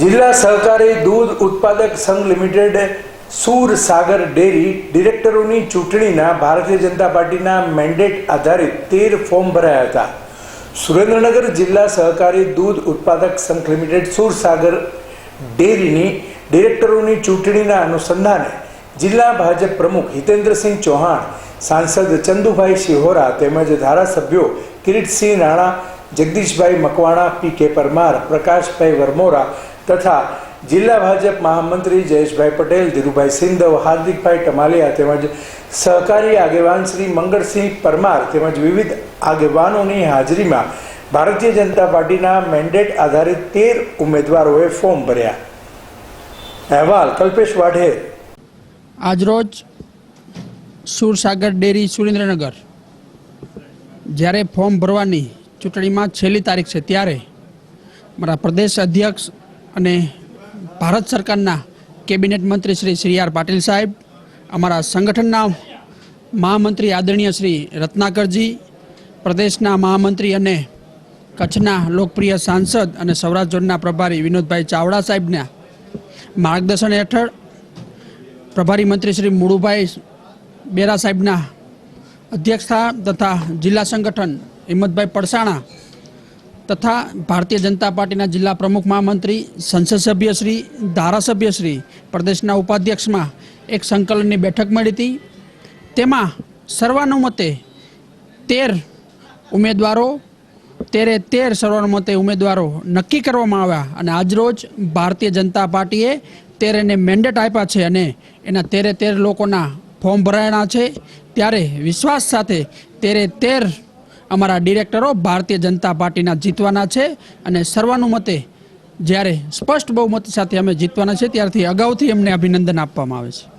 જિલ્લા સહકારી દૂધ ઉત્પાદક સંઘ લિમિટેડ સૂર સાગર ડેરી ડિરેક્ટરોની ચૂંટણીના ભારતીય જનતા પાર્ટીના મેન્ડેટ આધારિત તેર ફોર્મ ભરાયા હતા. સુરેન્દ્રનગર જિલ્લા સહકારી દૂધ ઉત્પાદક સંઘ લિમિટેડ સુરસાગર ડેરીની ડિરેક્ટરોની ચૂંટણીના અનુસંધાને જિલ્લા ભાજપ પ્રમુખ હિતેન્દ્રસિંહ ચૌહાણ, સાંસદ ચંદુભાઈ શિહોરા તેમજ ધારાસભ્યો કિરીટસિંહ રાણા, જગદીશભાઈ મકવાણા, પી કે પરમાર, પ્રકાશભાઈ વરમોરા તથા જિલ્લા ભાજપ મહામંત્રી જયેશભાઈ પટેલ, ધીરુભાઈ સિંધવ, હાર્દિકભાઈ ટમાલિયા તેમજ સહકારી આગેવાન શ્રી મંગળસિંહ પરમાર તેમજ વિવિધ આગેવાનોની હાજરીમાં ભારતીય જનતા પાર્ટીના મેન્ડેટ આધારિત તેર ઉમેદવારોએ ફોર્મ ભર્યા. અહેવાલ, કલ્પેશ વાઢેર આજરોજ સુરસાગર ડેરી સુરેન્દ્રનગર. જ્યારે ફોર્મ ભરવાની ચૂંટણીમાં છેલ્લી તારીખ છે ત્યારે મારા પ્રદેશ અધ્યક્ષ અને ભારત સરકારના કેબિનેટ મંત્રી શ્રી શ્રી આર પાટીલ સાહેબ, અમારા સંગઠનના મહામંત્રી આદરણીય શ્રી રત્નાકરજી, પ્રદેશના મહામંત્રી અને કચ્છના લોકપ્રિય સાંસદ અને સૌરાષ્ટ્ર ઝોનના પ્રભારી વિનોદભાઈ ચાવડા સાહેબના માર્ગદર્શન હેઠળ પ્રભારી મંત્રી શ્રી મુળુભાઈ બેરા સાહેબના અધ્યક્ષતા તથા જિલ્લા સંગઠન હિંમતભાઈ પડસાણા તથા ભારતીય જનતા પાર્ટીના જિલ્લા પ્રમુખ મહામંત્રી, સંસદ સભ્યશ્રી ધારાસભ્યશ્રી પ્રદેશના ઉપાધ્યક્ષમાં એક સંકલનની બેઠક મળી હતી. તેમાં સર્વાનુમતે તેર ઉમેદવારો, તેરે તેર સર્વાનુમતે ઉમેદવારો નક્કી કરવામાં આવ્યા અને આજરોજ ભારતીય જનતા પાર્ટીએ તેરેને મેન્ડેટ આપ્યા છે અને એના તેરે તેર લોકોના ફોર્મ ભરાયણા છે. ત્યારે વિશ્વાસ સાથે તેરે તેર અમારા ડિરેક્ટરો ભારતીય જનતા પાર્ટીના જીતવાના છે અને સર્વાનુમતે જ્યારે સ્પષ્ટ બહુમતી સાથે અમે જીતવાના છે, ત્યારથી અગાઉથી એમને અભિનંદન આપવામાં આવે છે.